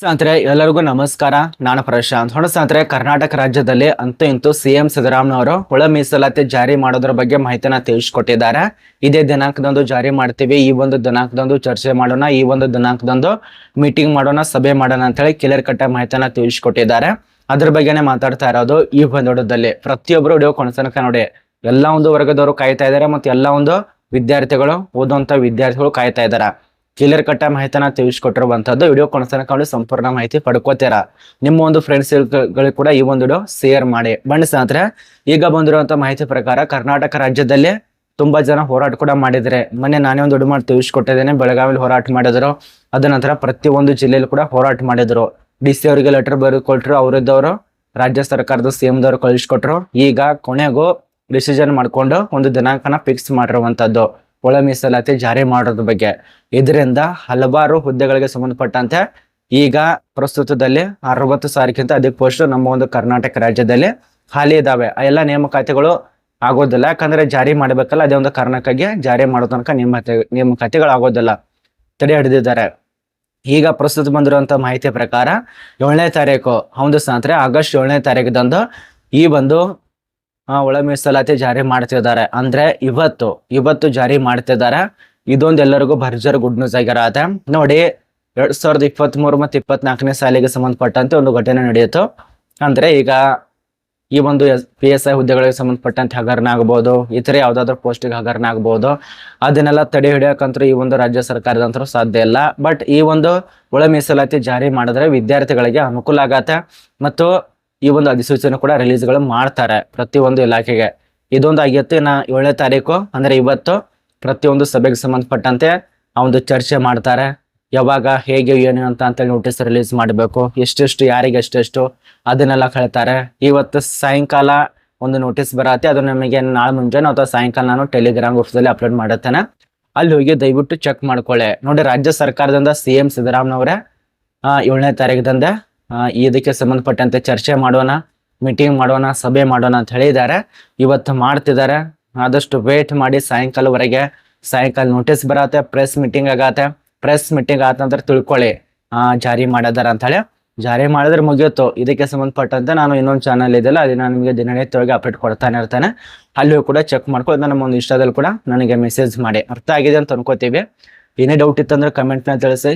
ಸ್ನೇಹಿತರೆ, ಎಲ್ಲರಿಗೂ ನಮಸ್ಕಾರ. ನಾನು ಪ್ರಶಾಂತ್. ಹೊಣ ಸ್ನೇಹಿತರೆ, ಕರ್ನಾಟಕ ರಾಜ್ಯದಲ್ಲಿ ಅಂತೂ ಇಂತೂ ಸಿಎಂ ಸಿದ್ದರಾಮಯ್ಯವರು ಒಳ ಮೀಸಲಾತಿ ಜಾರಿ ಮಾಡೋದ್ರ ಬಗ್ಗೆ ಮಾಹಿತಿನ ತಿಳಿಸ್ಕೊಟ್ಟಿದ್ದಾರೆ. ಇದೇ ದಿನಾಂಕದಂದು ಜಾರಿ ಮಾಡ್ತೀವಿ. ಈ ಒಂದು ದಿನಾಂಕದಂದು ಚರ್ಚೆ ಮಾಡೋಣ. ಈ ಒಂದು ದಿನಾಂಕದಂದು ಮೀಟಿಂಗ್ ಮಾಡೋಣ, ಸಭೆ ಮಾಡೋಣ ಅಂತ ಹೇಳಿ ಕ್ಲಿಯರ್ ಕಟ್ಟ ಮಾಹಿತಿನ ತಿಳಿಸ್ಕೊಟ್ಟಿದ್ದಾರೆ. ಅದ್ರ ಬಗ್ಗೆನೇ ಮಾತಾಡ್ತಾ ಇರೋದು ಈ ಬಂದೋಡದಲ್ಲಿ. ಪ್ರತಿಯೊಬ್ಬರು ವಿಡಿಯೋ ಕೊನಸನಕ ನೋಡಿ. ಎಲ್ಲ ಒಂದು ವರ್ಗದವರು ಕಾಯ್ತಾ ಇದ್ದಾರೆ ಮತ್ತು ಎಲ್ಲ ಒಂದು ವಿದ್ಯಾರ್ಥಿಗಳು ಓದುವಂಥ ವಿದ್ಯಾರ್ಥಿಗಳು ಕಾಯ್ತಾ ಇದ್ದಾರೆ. ಕ್ಲಿಯರ್ ಕಟ್ಟ ಮಾಹಿತಿನ ತಿಳಿಸ್ಕೊಟ್ಟಿರುವಂತಹದ್ದು ವಿಡಿಯೋ ಕೊನೆತನಕ ಸಂಪೂರ್ಣ ಮಾಹಿತಿ ಪಡ್ಕೋತೀರ. ನಿಮ್ಮ ಒಂದು ಫ್ರೆಂಡ್ಸ್ ಕೂಡ ಈ ಒಂದು ವಿಡಿಯೋ ಶೇರ್ ಮಾಡಿ. ಬನ್ನಿ ಸ್ನೇಹಿತರೆ, ಈಗ ಬಂದಿರುವಂತ ಮಾಹಿತಿ ಪ್ರಕಾರ ಕರ್ನಾಟಕ ರಾಜ್ಯದಲ್ಲಿ ತುಂಬಾ ಜನ ಹೋರಾಟ ಕೂಡ ಮಾಡಿದರೆ ಮೊನ್ನೆ ನಾನೇ ಒಂದು ವಿಡಿಯೋ ಮಾಡಿ ತಿಳಿಸ್ಕೊಟ್ಟಿದ್ದೇನೆ. ಬೆಳಗಾವಿಲಿ ಹೋರಾಟ ಮಾಡಿದ್ರು. ಅದ ನಂತರ ಪ್ರತಿಯೊಂದು ಜಿಲ್ಲೆಯಲ್ಲಿ ಕೂಡ ಹೋರಾಟ ಮಾಡಿದ್ರು. ಡಿ ಸಿ ಅವರಿಗೆ ಲೆಟರ್ ಬರೆದುಕೊಟ್ರು ಅವರಿದ್ದವರು ರಾಜ್ಯ ಸರ್ಕಾರದ ಸಿ ದವರು ಕಳಿಸ್ಕೊಟ್ರು. ಈಗ ಕೊನೆಗೂ ಡಿಸಿಷನ್ ಮಾಡ್ಕೊಂಡು ಒಂದು ದಿನಾಂಕನ ಫಿಕ್ಸ್ ಮಾಡಿರುವಂತದ್ದು ಒಳ ಮೀಸಲಾತಿ ಜಾರಿ ಮಾಡೋದ್ರ ಬಗ್ಗೆ. ಇದರಿಂದ ಹಲವಾರು ಹುದ್ದೆಗಳಿಗೆ ಸಂಬಂಧಪಟ್ಟಂತೆ ಈಗ ಪ್ರಸ್ತುತದಲ್ಲಿ ಅರವತ್ತು ಸಾವಿರಕ್ಕಿಂತ ಅಧಿಕ ಪೋಸ್ಟ್ ನಮ್ಮ ಒಂದು ಕರ್ನಾಟಕ ರಾಜ್ಯದಲ್ಲಿ ಖಾಲಿ ಇದಾವೆ. ಎಲ್ಲ ನೇಮಕಾತಿಗಳು ಆಗೋದಿಲ್ಲ. ಯಾಕಂದ್ರೆ ಜಾರಿ ಮಾಡಬೇಕಲ್ಲ, ಅದೇ ಒಂದು ಕಾರಣಕ್ಕಾಗಿ ಜಾರಿ ಮಾಡೋ ತನಕ ನೇಮಕಾತಿ ನೇಮಕಾತಿಗಳು ಆಗೋದಿಲ್ಲ ತಡೆ ಹಿಡಿದಿದ್ದಾರೆ. ಈಗ ಪ್ರಸ್ತುತ ಬಂದಿರುವಂತಹ ಮಾಹಿತಿ ಪ್ರಕಾರ ಏಳನೇ ತಾರೀಕು ಹೌದು ಸಾಂತ್ರೆ ಆಗಸ್ಟ್ ಏಳನೇ ತಾರೀಕದಂದು ಈ ಒಂದು ಒಳ ಮೀಸಲಾತಿ ಜಾರಿ ಮಾಡ್ತಿದ್ದಾರೆ. ಅಂದ್ರೆ ಇವತ್ತು ಇವತ್ತು ಜಾರಿ ಮಾಡ್ತಿದ್ದಾರೆ. ಇದೊಂದು ಎಲ್ಲರಿಗೂ ಭರ್ಜರ್ ಗುಡ್ ನ್ಯೂಸ್ ಆಗಿರತ್ತೆ. ನೋಡಿ, ಎರಡ್ ಸಾವಿರದ ಇಪ್ಪತ್ತ್ ಮೂರು ಮತ್ತು ಇಪ್ಪತ್ನಾಲ್ಕನೇ ಸಾಲಿಗೆ ಸಂಬಂಧಪಟ್ಟಂತೆ ಒಂದು ಘಟನೆ ನಡೆಯಿತು. ಅಂದ್ರೆ ಈಗ ಈ ಒಂದು ಪಿ ಎಸ್ ಐ ಹುದ್ದೆಗಳಿಗೆ ಸಂಬಂಧಪಟ್ಟಂತೆ ಹಗರಣ ಆಗ್ಬೋದು ಇತರೆ ಯಾವ್ದಾದ್ರು ಪೋಸ್ಟಿಗೆ ಹಗರಣ ಆಗ್ಬೋದು. ಅದನ್ನೆಲ್ಲ ತಡೆ ಹಿಡಿಯೋಕಂತೂ ಈ ಒಂದು ರಾಜ್ಯ ಸರ್ಕಾರದಂತರೂ ಸಾಧ್ಯ ಇಲ್ಲ. ಬಟ್ ಈ ಒಂದು ಒಳ ಮೀಸಲಾತಿ ಜಾರಿ ಮಾಡಿದ್ರೆ ವಿದ್ಯಾರ್ಥಿಗಳಿಗೆ ಅನುಕೂಲ ಆಗತ್ತೆ. ಮತ್ತು ಈ ಒಂದು ಅಧಿಸೂಚನೆ ಕೂಡ ರಿಲೀಸ್ಗಳು ಮಾಡ್ತಾರೆ ಪ್ರತಿಯೊಂದು ಇಲಾಖೆಗೆ. ಇದೊಂದು ಆಗಿತ್ತು ನಾ ಏಳನೇ ತಾರೀಕು, ಅಂದ್ರೆ ಇವತ್ತು ಪ್ರತಿಯೊಂದು ಸಭೆಗೆ ಸಂಬಂಧಪಟ್ಟಂತೆ ಆ ಒಂದು ಚರ್ಚೆ ಮಾಡ್ತಾರೆ. ಯಾವಾಗ ಹೇಗೆ, ಏನು ಅಂತ ಅಂತೇಳಿ ನೋಟಿಸ್ ರಿಲೀಸ್ ಮಾಡಬೇಕು. ಎಷ್ಟೆಷ್ಟು, ಯಾರಿಗೆ ಎಷ್ಟೆಷ್ಟು ಅದನ್ನೆಲ್ಲ ಕಳ್ತಾರೆ. ಇವತ್ತು ಸಾಯಂಕಾಲ ಒಂದು ನೋಟಿಸ್ ಬರತ್ತೆ. ಅದು ನಮಗೆ ನಾಳೆ ಮುಂಜಾನೆ ಅಥವಾ ಸಾಯಂಕಾಲ ನಾನು ಟೆಲಿಗ್ರಾಮ್ ಗ್ರೂಪ್ಸಲ್ಲಿ ಅಪ್ಲೋಡ್ ಮಾಡುತ್ತೇನೆ. ಅಲ್ಲಿ ಹೋಗಿ ದಯವಿಟ್ಟು ಚೆಕ್ ಮಾಡ್ಕೊಳ್ಳಿ. ನೋಡಿ, ರಾಜ್ಯ ಸರ್ಕಾರದಿಂದ ಸಿ ಎಂ ಸಿದ್ದರಾಮನವರೇ ಏಳನೇ ತಾರೀಕದಂದೆ ಇದಕ್ಕೆ ಸಂಬಂಧಪಟ್ಟಂತೆ ಚರ್ಚೆ ಮಾಡೋಣ ಮೀಟಿಂಗ್ ಮಾಡೋಣ ಸಭೆ ಮಾಡೋಣ ಅಂತ ಹೇಳಿದ್ದಾರೆ. ಇವತ್ತು ಮಾಡ್ತಿದ್ದಾರೆ. ಆದಷ್ಟು ವೇಟ್ ಮಾಡಿ ಸಾಯಂಕಾಲವರೆಗೆ ಸಾಯಂಕಾಲ ನೋಟಿಸ್ ಬರತ್ತೆ ಪ್ರೆಸ್ ಮೀಟಿಂಗ್ ಆಗತ್ತೆ. ಪ್ರೆಸ್ ಮೀಟಿಂಗ್ ನಂತರ ತಿಳ್ಕೊಳ್ಳಿ. ಆ, ಜಾರಿ ಮಾಡಿದಾರ ಅಂತ ಹೇಳಿ. ಜಾರಿ ಮಾಡಿದ್ರೆ ಮುಗಿಯುತ್ತೋ. ಇದಕ್ಕೆ ಸಂಬಂಧಪಟ್ಟಂತೆ ನಾನು ಇನ್ನೊಂದು ಚಾನಲ್ ಇದೆಯಲ್ಲ ಅಲ್ಲಿ ನಾನು ನಿಮಗೆ ದಿನನಿತ್ಯವಾಗಿ ಅಪ್ಡೇಟ್ ಕೊಡ್ತಾನೆ ಇರ್ತಾನೆ. ಅಲ್ಲಿಯೂ ಕೂಡ ಚೆಕ್ ಮಾಡ್ಕೊಳ್ತಾ ನಮ್ಮ ಒಂದು ಇಷ್ಟದಲ್ಲಿ ಕೂಡ ನನಗೆ ಮೆಸೇಜ್ ಮಾಡಿ. ಅರ್ಥ ಆಗಿದೆ ಅಂತ ಅನ್ಕೋತೀವಿ. ಏನೇ ಡೌಟ್ ಇತ್ತಂದ್ರೆ ಕಮೆಂಟ್ನ ತಿಳಿಸಿ.